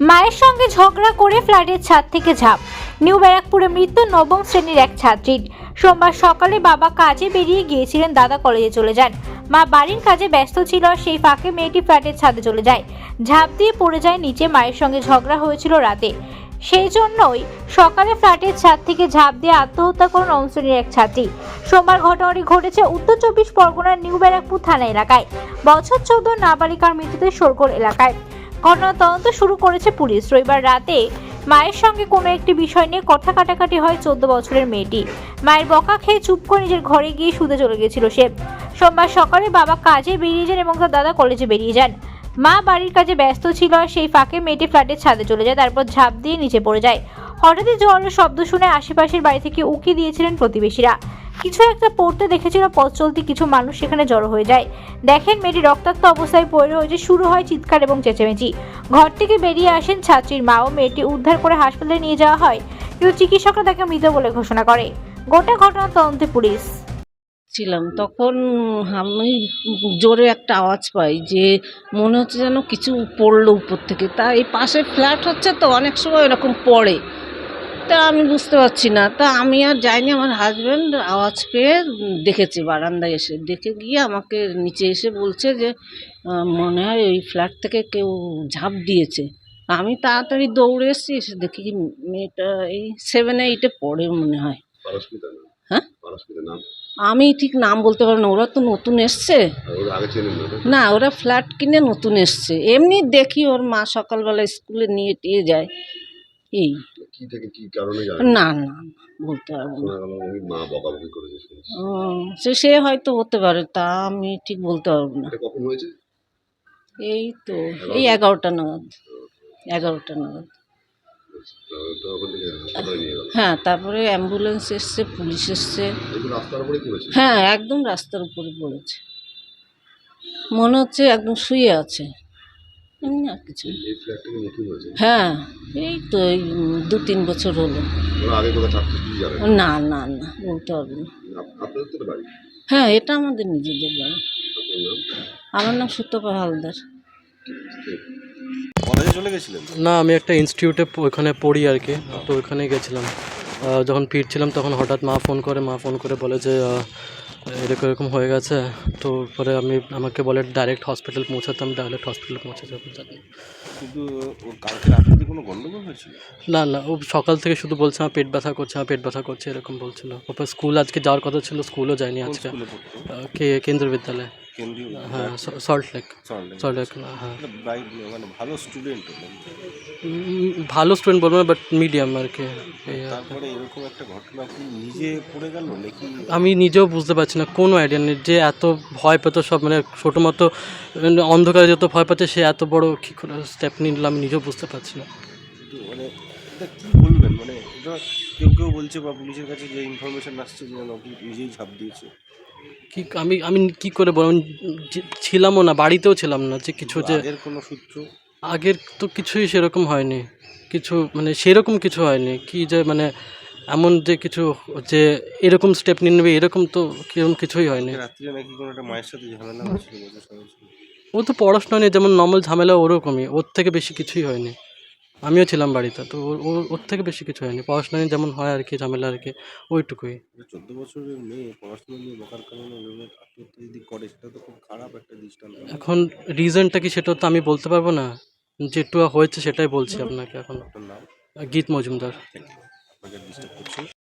মায়ের সঙ্গে ঝগড়া করে ফ্ল্যাটের ছাদ থেকে ঝাঁপ। নিউ ব্যারাকপুরে মৃত্যু নবম শ্রেণির এক ছাত্রীর। সোমবার সকালে বাবা কাজে বেরিয়ে গিয়েছিলেন, দাদা কলেজে চলে যান। মা বাড়ির কাজে ব্যস্ত ছিল আর সেই ফাঁকে মেয়েটি ফ্ল্যাটের ছাদে চলে যায়। ঝাঁপ দিয়ে পড়ে যায় নিচে, মায়ের সঙ্গে ঝগড়া হয়েছিল রাতে। সেই জন্যই সকালে ফ্ল্যাটের ছাদ থেকে ঝাঁপ দিয়ে আত্মহত্যা করেন শ্রেণির এক ছাত্রী। সোমবার ঘটনাটি ঘটেছে উত্তর চব্বিশ পরগনার নিউ ব্যারাকপুর থানা এলাকায়। বছর চৌদ্দ নাবালিকার মৃত্যুতে সরগোল এলাকায়। ঘটনার তদন্ত শুরু করেছে পুলিশ। রবিবার রাতে মায়ের সঙ্গে কোনো একটি বিষয় নিয়ে কথা কাটাকাটি হয় চোদ্দ বছরের মেয়েটি। মায়ের বকা খেয়ে চুপ করে নিজের ঘরে গিয়ে শুতে চলে গেছিল সে। সোমবার সকালে বাবা কাজে বেরিয়ে যান এবং তার দাদা কলেজে বেরিয়ে যান। মা বাড়ির কাজে ব্যস্ত ছিল আর সেই ফাঁকে মেয়েটি ফ্ল্যাটের ছাদে চলে যায়, তারপর ঝাঁপ দিয়ে নিচে পড়ে যায়। হঠাৎই জোয়ারের শব্দ শুনে আশেপাশের বাড়ি থেকে উকি দিয়েছিলেন প্রতিবেশীরা। কিছু একটা পড়তে দেখেছিল পথ চলতি কিছু মানুষ সেখানে জড়ো হয়ে যায়। দেখেন মেয়েটি রক্তাক্ত অবস্থায় পড়ে রয়েছে শুরু হয় চিৎকার এবং চেঁচামেচি। ঘর থেকে বেরিয়ে আসেন ছাত্রীর মা ও মেয়েটি উদ্ধার করে হাসপাতালে নিয়ে যাওয়া হয়। কিন্তু চিকিৎসকরা তাকে মৃত বলে ঘোষণা করে। গোটা ঘটনা তদন্তে পুলিশ। ছিলাম, তখন আমি জোরে একটা আওয়াজ পাই যে মনে হচ্ছে যেন কিছু পড়ল উপর থেকে। তা এই পাশে ফ্ল্যাট হচ্ছে তো অনেক সময় এরকম পড়ে। তা আমি বুঝতে পারছি না। তা আমি আর যাইনি আমার হাজব্যান্ড আওয়াজ পেয়ে দেখেছে বারান্দায় এসে। দেখে গিয়ে আমাকে নিচে এসে বলছে যে মনে হয় ওই ফ্ল্যাট থেকে কেউ ঝাঁপ দিয়েছে। আমি তাড়াতাড়ি দৌড়ে এসেছি এসে দেখি কি মেয়েটা এই সেভেন এইটে পড়ে মনে হয়। হ্যাঁ? আমি ঠিক নাম বলতে পারব না ওরা তো নতুন এসছে? না ওরা ফ্ল্যাট কিনে নতুন এসছে। এমনি দেখি ওর মা সকালবেলা স্কুলে নিয়ে টিয়ে যায়। এই। কি থেকে কি কারণে না। না বলতে পারব না। মা বকাবকি করেছে। ও, সে সে হয়তো হতে পারে তা আমি ঠিক বলতে পারব না। কখন হয়েছে? এই তো এই এগারোটা নাগাদ এগারোটা নাগাদ। হ্যাঁ তারপরে অ্যাম্বুলেন্স এসছে পুলিশ এসছে। হ্যাঁ একদম রাস্তার উপরে পড়েছে। মনে হচ্ছে একদম শুয়ে আছে। এমনি আর কিছু। না। এই ফ্ল্যাট থেকে নতুন হয়েছে? হ্যাঁ এই তো এই দু তিন বছর হলো। ওরা আগে কোথায় থাকছে কি জানেন না না না বলতে পারব না। আপ- আপনাদের তো এটা বাড়ি। হ্যাঁ এটা আমাদের নিজেদের বাড়ি। আপনার নাম? আমার নাম সুতপা হালদার। কলেজে চলে গেছিলেন? না আমি একটা ইনস্টিটিউটে প- ওখানে পড়ি আর কি। তো ওখানে গেছিলাম। আহ, যখন ফিরছিলাম তখন হঠাৎ মা ফোন করে মা ফোন করে বলে যে আহ, এরকম এরকম হয়ে গেছে। তো পরে আমি আমাকে বলে ডাইরেক্ট হসপিটাল পৌঁছাতে আমি ডাইরেক্ট হসপিটাল পৌঁছে যাব কিন্তু কালকে কোনো গন্ডগোল হয়েছিল? না না ও সকাল থেকে শুধু বলছে আমার পেট ব্যথা করছে আমার পেট ব্যথা করছে এরকম বলছিল। ওপরে স্কুল আজকে যাওয়ার কথা ছিল স্কুলও যায়নি আজকে। কে কেন্দ্রীয় বিদ্যালয় কেন্দ্রীয় হ্যাঁ সল্ট লেক সল্ট লেক হ্যাঁ। মানে ভালো স্টুডেন্ট ভালো স্টুডেন্ট বলব না বাট মিডিয়াম আর কি। তারপরে এরকম একটা ঘটনা কি নিজে পড়ে গেল নাকি? আমি নিজেও বুঝতে পারছি না কোনো আইডিয়া নেই। যে এত ভয় পেত সব মানে ছোটো মতো মানে অন্ধকারে যত ভয় পাচ্ছে সে এত বড় কী করে স্টেপ নিল আমি নিজেও বুঝতে পারছি না। মানে এটা কি বলবেন? মানে এটা কেউ কেউ বলছে বা পুলিশের কাছে যে ইনফরমেশন আসছে যে নিজেই ঝাঁপ দিয়েছে। কি আমি আমি কি করে বলব? আমি যে- ছিলামও না বাড়িতেও ছিলাম না যে কিছু যে আগের কোনো সূত্র? আগের তো কিছুই সেরকম হয়নি। কিছু মানে সেরকম কিছু হয়নি। কি যে মানে এমন যে কিছু যে এরকম স্টেপ নিয়ে নেবে এরকম তো কীরকম কিছুই হয়নি। রাত্রে নাকি কোনো একটা মায়ের সাথে ঝামেলা হয়েছিল বলে শোনা ছিল। ও তো পড়াশোনা নিয়ে যেমন নর্মাল ঝামেলা ওরকমই ওর থেকে বেশি কিছুই হয়নি। আমিও ছিলাম বাড়িতে তো ওর থেকে বেশি কিছু হয়নি। পড়াশোনা নিয়ে যেমন হয় আর কি ঝামেলা আর কি ওইটুকুই চোদ্দ বছরের মেয়ে পড়াশোনা নিয়ে বকার কারণে আত্মহত্যা যদি করে সেটা তো খুব খারাপ একটা দৃষ্টান্ত। এখন রিজনটা কি সেটা তো আমি বলতে পারব না। যেটুয়া হয়েছে সেটাই বলছি আপনাকে এখন। গীত মজুমদার। আপনাকে ডিস্টার্ব করছি।